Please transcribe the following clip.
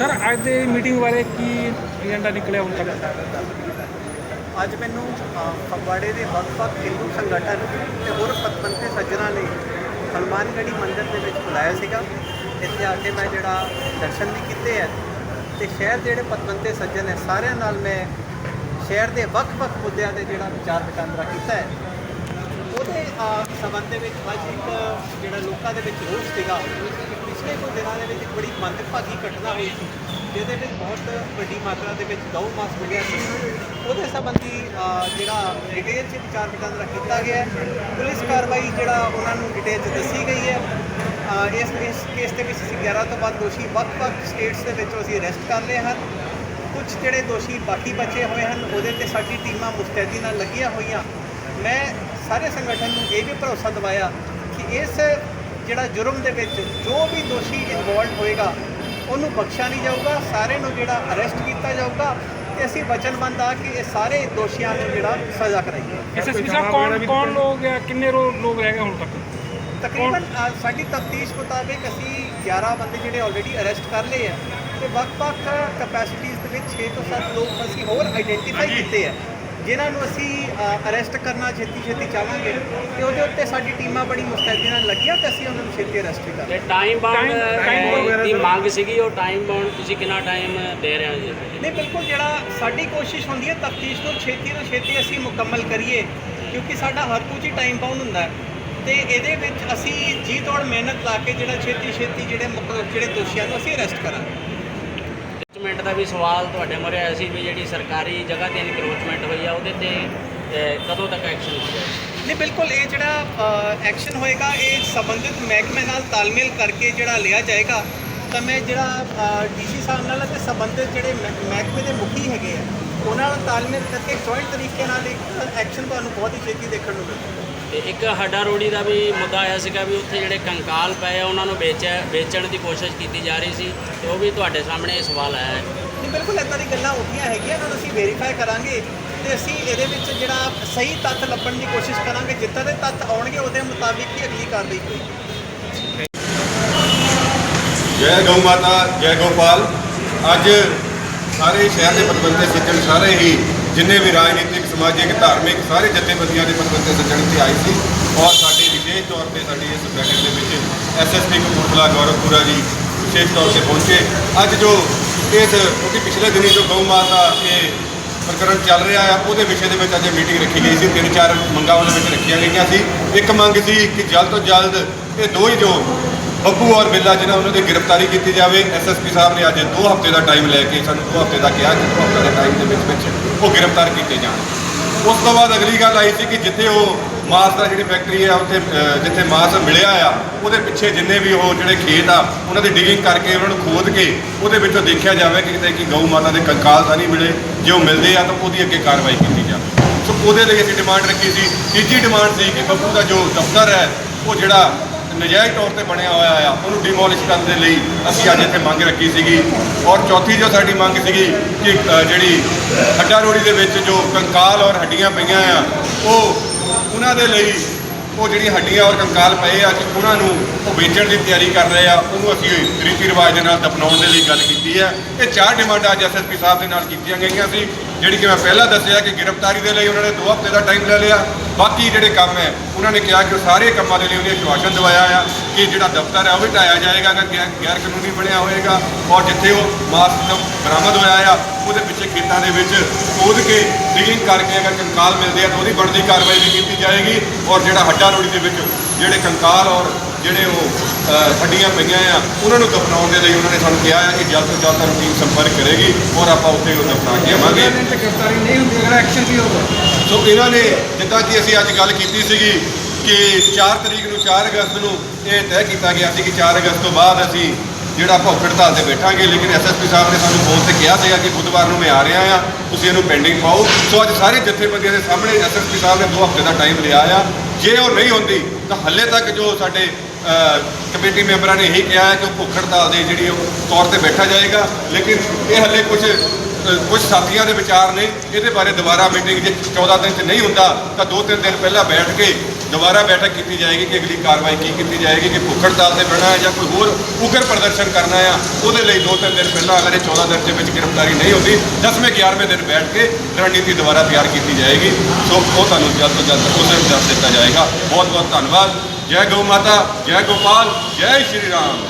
Sir ਅੱਜ ਦੇ meeting ਬਾਰੇ ਕੀ ਏਜੰਡਾ ਨਿਕਲਿਆ ਹੁਣ ਤੱਕ? ਅੱਜ ਮੈਨੂੰ ਅ, ਫਗਵਾੜੇ ਦੇ ਵੱਖ-ਵੱਖ ਹਿੰਦੂ ਸੰਗਠਨ ਤੇ ਹੋਰ ਪਤਵੰਤੇ ਸੱਜਣਾ ਨੇ ਹਨੂੰਮਾਨਗੜ੍ਹੀ ਮੰਦਿਰ ਦੇ ਵਿੱਚ ਬੁਲਾਇਆ ਸੀਗਾ। ਇੱਥੇ ਆ ਕੇ ਮੈਂ ਜਿਹੜਾ ਦਰਸ਼ਨ ਵੀ ਕੀਤੇ ਹੈ ਤੇ ਸ਼ਹਿਰ ਦੇ ਜਿਹੜੇ ਪਤਵੰਤੇ ਸੱਜਣ ਹੈ ਸਾਰਿਆਂ ਨਾਲ ਮੈਂ ਸ਼ਹਿਰ ਦੇ ਵੱਖ-ਵੱਖ ਮੁੱਦਿਆਂ ਤੇ ਜਿਹੜਾ ਵਿਚਾਰ ਵਟਾਂਦਰਾ ਕੀਤਾ ਹੈ। ਉਹਦੇ ਅ, ਸੰਬੰਧ ਦੇ ਵਿੱਚ ਅੱਜ ਇੱਕ ਜਿਹੜਾ ਲੋਕਾਂ ਦੇ ਵਿੱਚ ਰੋਸ ਸੀਗਾ। ਪਿਛਲੇ ਕੁਝ ਦਿਨਾਂ ਦੇ ਵਿੱਚ ਇੱਕ ਬੜੀ ਮੰਦਭਾਗੀ ਘਟਨਾ ਹੋਈ ਸੀ, ਜਿਹਦੇ ਵਿੱਚ ਬਹੁਤ ਵੱਡੀ ਮਾਤਰਾ ਦੇ ਵਿੱਚ ਗਊ ਮਾਸ ਮਿਲਿਆ ਸੀ। ਉਹਦੇ ਸੰਬੰਧੀ ਜਿਹੜਾ ਡਿਟੇਲ 'ਚ ਵਿਚਾਰ ਵਟਾਂਦਰਾ ਕੀਤਾ ਗਿਆ ਪੁਲਿਸ ਕਾਰਵਾਈ ਜਿਹੜਾ ਉਹਨਾਂ ਨੂੰ ਡਿਟੇਲ 'ਚ ਦੱਸੀ ਗਈ ਹੈ। ਇਸ ਇਸ ਕੇਸ ਦੇ ਵਿੱਚ ਅਸੀਂ 11 ਤੋਂ ਬਾਅਦ ਦੋਸ਼ੀ ਵੱਖ-ਵੱਖ ਸਟੇਟਸ ਦੇ ਵਿੱਚੋਂ ਅਸੀਂ ਅਰੈਸਟ ਕਰ ਲਏ ਹਨ। ਕੁਝ ਜਿਹੜੇ ਦੋਸ਼ੀ ਬਾਕੀ ਬਚੇ ਹੋਏ ਹਨ, ਉਹਦੇ ਤੇ ਸਾਡੀ ਟੀਮਾਂ ਮੁਸਤੈਦੀ ਨਾਲ ਲੱਗੀਆਂ ਹੋਈਆਂ। ਮੈਂ ਸਾਰੇ ਸੰਗਠਨ ਨੂੰ ਇਹ ਵੀ ਭਰੋਸਾ ਦਿਵਾਇਆ ਕਿ ਇਸ ਜਿਹੜਾ ਜੁਰਮ ਦੇ ਵਿੱਚ ਜੋ ਵੀ ਦੋਸ਼ੀ ਇਨਵੋਲਡ ਹੋਏਗਾ ਉਹਨੂੰ ਬਖਸ਼ਿਆ ਨਹੀਂ ਜਾਊਗਾ ਸਾਰੇ ਨੂੰ ਜਿਹੜਾ ਅਰੈਸਟ ਕੀਤਾ ਜਾਊਗਾ ਤੇ ਅਸੀਂ ਵਚਨਬੰਦ ਆ ਕਿ ਇਹ ਸਾਰੇ ਦੋਸ਼ੀਆਂ ਨੂੰ ਜਿਹੜਾ ਸਜ਼ਾ ਕਰਾਈਏ। ਐਸਐਸਪੀ ਸਾਹਿਬ ਕੌਣ ਕੌਣ ਲੋਕ ਆ ਕਿੰਨੇ ਰੋ- ਲੋਕ ਰਹਿ ਗਏ ਹੁਣ ਤੱਕ? ਤਕਰੀਬਨ ਸਾਡੀ ਤਫਤੀਸ਼ ਮੁਤਾਬਿਕ ਅਸੀਂ 11 ਬੰਦੇ ਜਿਹੜੇ ਆਲਰੇਡੀ ਅਰੈਸਟ ਕਰ ਲਏ ਆ ਤੇ ਵੱਖ-ਵੱਖ ਕਪੈਸਿਟੀਜ਼ ਦੇ ਵਿੱਚ 6 ਤੋਂ 7 ਲੋਕ ਅਸੀਂ ਹੋਰ ਆਈਡੈਂਟੀਫਾਈ ਕੀਤੇ ਆ ਜਿਨ੍ਹਾਂ ਨੂੰ ਅਸੀਂ ਅਰੈਸਟ ਕਰਨਾ ਛੇਤੀ ਛੇਤੀ ਚਾਹਾਂਗੇ ਤੇ ਉਹਦੇ ਉੱਤੇ ਸਾਡੀ ਟੀਮਾਂ ਬੜੀ ਮੁਸਤੈਦੀ ਨਾਲ ਲੱਗੀਆਂ ਤੇ ਅਸੀਂ ਉਹਨਾਂ ਨੂੰ ਛੇਤੀ ਅਰੈਸਟ ਵੀ ਕਰਾਂਗੇ ਤੇ ਟਾਈਮ ਬਾਉਂਡ ਦੀ ਮੰਗ ਸੀਗੀ ਉਹ ਟਾਈਮ ਬਾਉਂਡ ਤੁਸੀਂ ਕਿੰਨਾ ਟਾਈਮ ਦੇ ਰਹੇ ਹੋ ਜੀ? ਨਹੀਂ ਬਿਲਕੁਲ ਜਿਹੜਾ ਸਾਡੀ ਕੋਸ਼ਿਸ਼ ਹੁੰਦੀ ਹੈ ਤਫਤੀਸ਼ ਨੂੰ ਛੇਤੀ ਤੋਂ ਛੇਤੀ ਅਸੀਂ ਮੁਕੰਮਲ ਕਰੀਏ ਕਿਉਂਕਿ ਸਾਡਾ ਹਰ ਕੁਝ ਹੀ ਟਾਈਮ ਬਾਉਂਡ ਹੁੰਦਾ ਹੈ। ਤੇ ਇਹਦੇ ਵਿੱਚ ਅਸੀਂ ਜੀ ਤੋੜ ਮਿਹਨਤ ਲਾ ਕੇ ਜਿਹੜਾ ਛੇਤੀ ਛੇਤੀ ਜਿਹੜੇ ਮੁਕ- ਜਿਹੜੇ ਦੋਸ਼ੀਆਂ ਨੂੰ ਅਸੀਂ ਅਰੈਸਟ ਕਰਾਂਗੇ। ਇਨਕਰੋਚਮੈਂਟ ਦਾ ਵੀ ਸਵਾਲ ਤੁਹਾਡੇ ਮੂਹਰੇ ਆਇਆ ਸੀ ਵੀ ਜਿਹੜੀ ਸਰਕਾਰੀ ਜਗ੍ਹਾ ਤੇ ਇਨਕਰੋਚਮੈਂਟ ਹੋਈ ਆ, ਉਹਦੇ ਤੇ ਕਦੋਂ ਤੱਕ ਐਕਸ਼ਨ ਹੋ ਹੋਵੇਗਾ ਨਹੀਂ, ਬਿਲਕੁਲ, ਇਹ ਜਿਹੜਾ ਐਕਸ਼ਨ ਹੋਏਗਾ, ਇਹ ਸੰਬੰਧਿਤ ਮਹਿਕਮੇ ਨਾਲ ਤਾਲਮੇਲ ਕਰਕੇ ਜਿਹੜਾ ਲਿਆ ਜਾਏਗਾ, ਤਾਂ ਮੈਂ ਜਿਹੜਾ ਡੀਸੀ ਸਾਹਿਬ ਨਾਲ ਅਤੇ ਸੰਬੰਧਿਤ ਜਿਹੜੇ ਮਹਿ- ਮਹਿਕਮੇ ਦੇ ਮੁਖੀ ਹੈਗੇ ਆ ਉਹਨਾਂ ਨਾਲ ਤਾਲਮੇਲ ਕਰਕੇ ਜੁਆਇੰਟ ਤਰੀਕੇ ਨਾਲ ਇੱਕ ਐਕਸ਼ਨ ਤੁਹਾਨੂੰ ਬਹੁਤ ਹੀ ਛੇਤੀ ਦੇਖਣ ਨੂੰ ਮਿਲੇਗਾ ਤੇ ਇੱਕ ਹੱਡਾ ਰੋੜੀ ਦਾ ਵੀ ਮੁੱਦਾ ਆਇਆ ਸੀਗਾ ਵੀ ਉੱਥੇ ਜਿਹੜੇ ਕੰਕਾਲ ਪਏ ਆ ਉਹਨਾਂ ਨੂੰ ਵੇਚਿਆ ਵੇਚਣ ਦੀ ਕੋਸ਼ਿਸ਼ ਕੀਤੀ ਜਾ ਰਹੀ ਸੀ ਤੇ ਉਹ ਵੀ ਤੁਹਾਡੇ ਸਾਹਮਣੇ ਇਹ ਸਵਾਲ ਆਇਆ ਹੈ। ਨਹੀਂ ਬਿਲਕੁਲ ਇਦਾਂ ਦੀ ਗੱਲਾਂ ਹੁੰਦੀਆਂ ਹੈਗੀਆਂ ਇਹਨਾਂ ਨੂੰ ਅਸੀਂ ਵੈਰੀਫਾਈ ਕਰਾਂਗੇ ਤੇ ਅਸੀਂ ਇਹਦੇ ਵਿੱਚ ਜਿਹੜਾ ਸਹੀ ਤੱਥ ਲੱਭਣ ਦੀ ਕੋਸ਼ਿਸ਼ ਕਰਾਂਗੇ ਜਿੱਦਾਂ ਦੇ ਤੱਥ ਆਉਣਗੇ ਉਹਦੇ ਮੁਤਾਬਿਕ ਹੀ ਅਗਲੀ ਕਾਰਵਾਈ ਹੋਏਗੀ। ਜੈ ਗਊ ਮਾਤਾ ਜੈ ਗੋਪਾਲ। ਅੱਜ ਸਾਰੇ ਸ਼ਹਿਰ ਦੇ ਪਤਵੰਤੇ ਸੱਜਣ ਸਾਰੇ ਹੀ, ਜਿੰਨੇ ਵੀ ਰਾਜਨੀਤਿਕ, ਸਮਾਜਿਕ, ਧਾਰਮਿਕ ਸਾਰੇ ਜਥੇਬੰਦੀਆਂ ਦੇ ਪਤਵੰਤੇ ਸੱਜਣ 'ਤੇ ਆਏ ਸੀ। ਔਰ ਸਾਡੇ ਵਿਸ਼ੇਸ਼ ਤੌਰ ਤੇ ਸਾਡੀ ਇਸ ਬੈਠਕ ਦੇ ਵਿੱਚ ਐਸਐਸਪੀ ਕਪੂਰਥਲਾ, ਗੌਰਵਪੁਰਾ ਜੀ ਵਿਸ਼ੇਸ਼ ਤੌਰ ਤੇ ਪਹੁੰਚੇ। ਅੱਜ ਜੋ ਇਸ, ਕਿਉਂਕਿ ਪਿਛਲੇ ਦਿਨੀ ਜੋ ਗਊ ਮਾਤਾ ਇਹ ਪ੍ਰਕਰਣ ਚੱਲ ਰਿਹਾ ਆ, ਉਹਦੇ ਵਿਸ਼ੇ ਦੇ ਵਿੱਚ ਅੱਜ ਮੀਟਿੰਗ ਰੱਖੀ ਗਈ ਸੀ। ਤਿੰਨ ਚਾਰ ਮੰਗਾਂ ਉਹਦੇ ਵਿੱਚ ਰੱਖੀਆਂ ਗਈਆਂ ਸੀ। ਇੱਕ ਮੰਗ ਸੀ ਕਿ ਜਲਦ ਤੋਂ ਜਲਦ ਇਹ ਦੋ ਹੀ ਜੋ ਬੱਬੂ ਔਰ ਬਿੱਲਾ ਜਿਹਨਾਂ ਉਹਨਾਂ ਦੀ ਗ੍ਰਿਫਤਾਰੀ ਕੀਤੀ ਜਾਵੇ ਐਸਐਸਪੀ ਸਾਹਿਬ ਨੇ ਅੱਜ 2 ਹਫ਼ਤੇ ਦਾ ਟਾਈਮ ਲੈ ਕੇ ਸਾਨੂੰ 2 ਹਫ਼ਤੇ ਦਾ ਕਿਹਾ ਕਿ 2 ਹਫ਼ਤੇ ਦੇ ਟਾਈਮ ਦੇ ਵਿੱਚ ਵਿੱਚ ਉਹ ਗ੍ਰਿਫਤਾਰ ਕੀਤੇ ਜਾਣ। ਉਸ ਤੋਂ ਬਾਅਦ ਅਗਲੀ ਗੱਲ ਆਈ ਸੀ ਕਿ ਜਿੱਥੇ ਉਹ ਮਾਸ ਦਾ ਜਿਹੜੀ ਫੈਕਟਰੀ ਹੈ, ਉੱਥੇ ਜਿੱਥੇ ਮਾਸ ਮਿਲਿਆ ਆ, ਉਹਦੇ ਪਿੱਛੇ ਜਿੰਨੇ ਵੀ ਉਹ ਜਿਹੜੇ ਖੇਤ ਆ, ਉਹਨਾਂ ਦੀ ਡਿਗਿੰਗ ਕਰਕੇ ਉਹਨਾਂ ਨੂੰ ਖੋਦ ਕੇ ਉਹਦੇ ਵਿੱਚੋਂ ਦੇਖਿਆ ਜਾਵੇ ਕਿ ਕਿਤੇ ਕਿ ਗਊ ਮਾਤਾ ਦੇ ਕੰਕਾਲ ਤਾਂ ਨਹੀਂ ਮਿਲੇ, ਜੇ ਉਹ ਮਿਲਦੇ ਆ ਤਾਂ ਉਹਦੀ ਅੱਗੇ ਕਾਰਵਾਈ ਕੀਤੀ ਜਾਵੇ। ਸੋ ਉਹਦੇ ਲਈ ਅਸੀਂ ਡਿਮਾਂਡ ਰੱਖੀ ਸੀ। ਤੀਜੀ ਡਿਮਾਂਡ ਸੀ ਕਿ ਬੱਬੂ ਦਾ ਜੋ ਦਫ਼ਤਰ ਹੈ, ਉਹ ਜਿਹੜਾ ਨਜਾਇਜ਼ ਤੌਰ ਤੇ ਬਣਿਆ ਹੋਇਆ ਆ, ਉਹਨੂੰ ਡਿਮੋਲਿਸ਼ ਕਰਨ ਦੇ ਲਈ ਅਸੀਂ ਅੱਜ ਇੱਥੇ ਮੰਗ ਰੱਖੀ ਸੀਗੀ। ਔਰ ਚੌਥੀ ਜੋ ਸਾਡੀ ਮੰਗ ਸੀਗੀ ਕਿ ਜਿਹੜੀ ਹੱਡਾ ਰੋੜੀ ਦੇ ਵਿੱਚ ਜੋ ਕੰਕਾਲ ਔਰ ਹੱਡੀਆਂ ਪਈਆਂ ਆ, ਉਹ ਉਹਨਾਂ ਦੇ ਲਈ ਉਹ ਜਿਹੜੀਆਂ ਹੱਡੀਆਂ ਔਰ ਕੰਕਾਲ ਪਏ ਆ ਕਿ ਉਹਨਾਂ ਨੂੰ ਉਹ ਵੇਚਣ ਦੀ ਤਿਆਰੀ ਕਰ ਰਹੇ ਆ, ਉਹਨੂੰ ਅਸੀਂ ਰੀਤੀ ਰਿਵਾਜ ਦੇ ਨਾਲ ਦਫਨਾਉਣ ਦੇ ਲਈ ਗੱਲ ਕੀਤੀ ਹੈ। ਇਹ ਚਾਰ ਡਿਮਾਂਡਾਂ ਅੱਜ ਐਸਐਸਪੀ ਸਾਹਿਬ ਦੇ ਨਾਲ ਕੀਤੀਆਂ ਗਈਆਂ ਸੀ। ਜਿਹੜੀ ਕਿ ਮੈਂ ਪਹਿਲਾਂ ਦੱਸਿਆ ਕਿ ਗ੍ਰਿਫਤਾਰੀ ਦੇ ਲਈ ਉਹਨਾਂ ਨੇ 2 ਹਫ਼ਤੇ ਦਾ ਟਾਈਮ ਲੈ ਲਿਆ। ਬਾਕੀ ਜਿਹੜੇ ਕੰਮ ਹੈ, ਉਹਨਾਂ ਨੇ ਕਿਹਾ ਕਿ ਉਹ ਸਾਰੇ ਕੰਮਾਂ ਦੇ ਲਈ ਉਹਨੇ ਆਸ਼ਵਾਸਨ ਦਿਵਾਇਆ ਆ ਕਿ ਜਿਹੜਾ ਦਫ਼ਤਰ ਹੈ ਉਹ ਵੀ ਢਾਇਆ ਜਾਏਗਾ, ਅਗਰ ਗੈਰ ਕਾਨੂੰਨੀ ਬਣਿਆ ਹੋਏਗਾ ਔਰ ਜਿੱਥੇ ਉਹ ਮਾਸਕ ਬਰਾਮਦ ਹੋਇਆ ਆ, ਉਹਦੇ ਪਿੱਛੇ ਖੇਤਾਂ ਦੇ ਵਿੱਚ ਖੋਦ ਕੇ ਡਿਗਿੰਗ ਕਰਕੇ ਅਗਰ ਕੰਕਾਲ ਮਿਲਦੇ ਆ ਤਾਂ ਉਹਦੀ ਬਣਦੀ ਕਾਰਵਾਈ ਵੀ ਕੀਤੀ ਜਾਏਗੀ ਔਰ ਜਿਹੜਾ ਹੱਡਾ ਰੋੜੀ ਦੇ ਵਿੱਚ ਜਿਹੜੇ ਕੰਕਾਲ ਔਰ ਜਿਹੜੇ ਉਹ ਹੱਡੀਆਂ ਪਈਆਂ ਆ ਉਹਨਾਂ ਨੂੰ ਦਫਨਾਉਣ ਦੇ ਲਈ ਉਹਨਾਂ ਨੇ ਸਾਨੂੰ ਕਿਹਾ ਹੈ ਕਿ ਜਲਦ ਤੋਂ ਜਲਦ ਤੁਹਾਨੂੰ ਟੀਮ ਸੰਪਰਕ ਕਰੇਗੀ ਔਰ ਆਪਾਂ ਉੱਥੇ ਉਹ ਦਫਨਾ ਕੇ ਆਵਾਂਗੇ। ਗ੍ਰਿਫਤਾਰੀ ਨਹੀਂ ਹੁੰਦੀ ਅਗਰ ਐਕਸ਼ਨ ਕੀ ਹੋਊਗਾ ਸੋ ਇਹਨਾਂ ਨੇ ਜਿੱਦਾਂ ਕਿ ਅਸੀਂ ਅੱਜ ਗੱਲ ਕੀਤੀ ਸੀਗੀ ਕਿ 4 ਤਰੀਕ ਨੂੰ 4 ਅਗਸਤ ਨੂੰ ਇਹ ਤੈਅ ਕੀਤਾ ਗਿਆ ਸੀ ਕਿ 4 ਅਗਸਤ ਤੋਂ ਬਾਅਦ ਅਸੀਂ ਜਿਹੜਾ ਭੁੱਖ ਹੜਤਾਲ ਤੇ ਬੈਠਾਂਗੇ ਲੇਕਿਨ ਐਸਐਸਪੀ ਸਾਹਿਬ ਨੇ ਸਾਨੂੰ ਫੋਨ ਤੇ ਕਿਹਾ ਸੀਗਾ ਕਿ ਬੁੱਧਵਾਰ ਨੂੰ ਮੈਂ ਆ ਰਿਹਾ ਆ ਤੁਸੀਂ ਇਹਨੂੰ ਪੈਂਡਿੰਗ ਪਾਓ। ਸੋ ਅੱਜ ਸਾਰੇ ਜਥੇਬੰਦੀਆਂ ਦੇ ਸਾਹਮਣੇ ਐਸਐਸਪੀ ਸਾਹਿਬ ਨੇ 2 ਹਫ਼ਤੇ ਦਾ ਟਾਈਮ ਲਿਆ ਆ। ਜੇ ਉਹ ਨਹੀਂ ਹੁੰਦੀ ਤਾਂ ਹੱਲੇ ਤੱਕ ਜੋ ਸਾਡੇ ਕਮੇਟੀ ਮੈਂਬਰਾਂ ਨੇ ਇਹੀ ਕਿਹਾ ਹੈ ਕਿ ਉਹ ਭੁੱਖ ਹੜਤਾਲ ਦੇ ਜਿਹੜੀ ਉਹ ਤੌਰ ਤੇ ਬੈਠਾ ਜਾਏਗਾ। ਲੇਕਿਨ ਇਹ ਹੱਲੇ ਕੁਝ ਅ, ਕੁਝ ਸਾਥੀਆਂ ਦੇ ਵਿਚਾਰ ਨੇ। ਇਹਦੇ ਬਾਰੇ ਦੁਬਾਰਾ ਮੀਟਿੰਗ ਜੇ 14 ਦਿਨ ਚ ਨਹੀਂ ਹੁੰਦਾ ਤਾਂ ਦੋ ਤਿੰਨ ਦਿਨ ਪਹਿਲਾਂ ਬੈਠ ਕੇ ਦੁਬਾਰਾ ਬੈਠਕ ਕੀਤੀ ਜਾਏਗੀ ਕਿ ਅਗਲੀ ਕਾਰਵਾਈ ਕੀ ਕੀਤੀ ਜਾਏਗੀ, ਕਿ ਭੁੱਖ ਹੜਤਾਲ ਤੇ ਬਹਿਣਾ ਹੈ ਜਾਂ ਕੋਈ ਹੋਰ ਉਗਰ ਪ੍ਰਦਰਸ਼ਨ ਕਰਨਾ ਆ ਉਹਦੇ ਲਈ ਦੋ ਤਿੰਨ ਦਿਨ ਪਹਿਲਾਂ ਅਗਰ ਇਹ 14 ਦਿਨ ਦੇ ਵਿੱਚ ਗ੍ਰਿਫਤਾਰੀ ਨਹੀਂ ਹੁੰਦੀ 10ਵੇਂ 11ਵੇਂ ਦਿਨ ਬੈਠ ਕੇ ਰਣਨੀਤੀ ਦੁਬਾਰਾ ਤਿਆਰ ਕੀਤੀ ਜਾਏਗੀ। ਸੋ ਉਹ ਤੁਹਾਨੂੰ ਜਲਦ ਤੋਂ ਜਲਦ ਉਸ ਦਿਨ ਦੱਸ ਦਿੱਤਾ ਜਾਏਗਾ। ਬਹੁਤ ਬਹੁਤ ਧੰਨਵਾਦ। ਜੈ ਗਊ ਮਾਤਾ, ਜੈ ਗੋਪਾਲ, ਜੈ ਸ਼੍ਰੀ ਰਾਮ।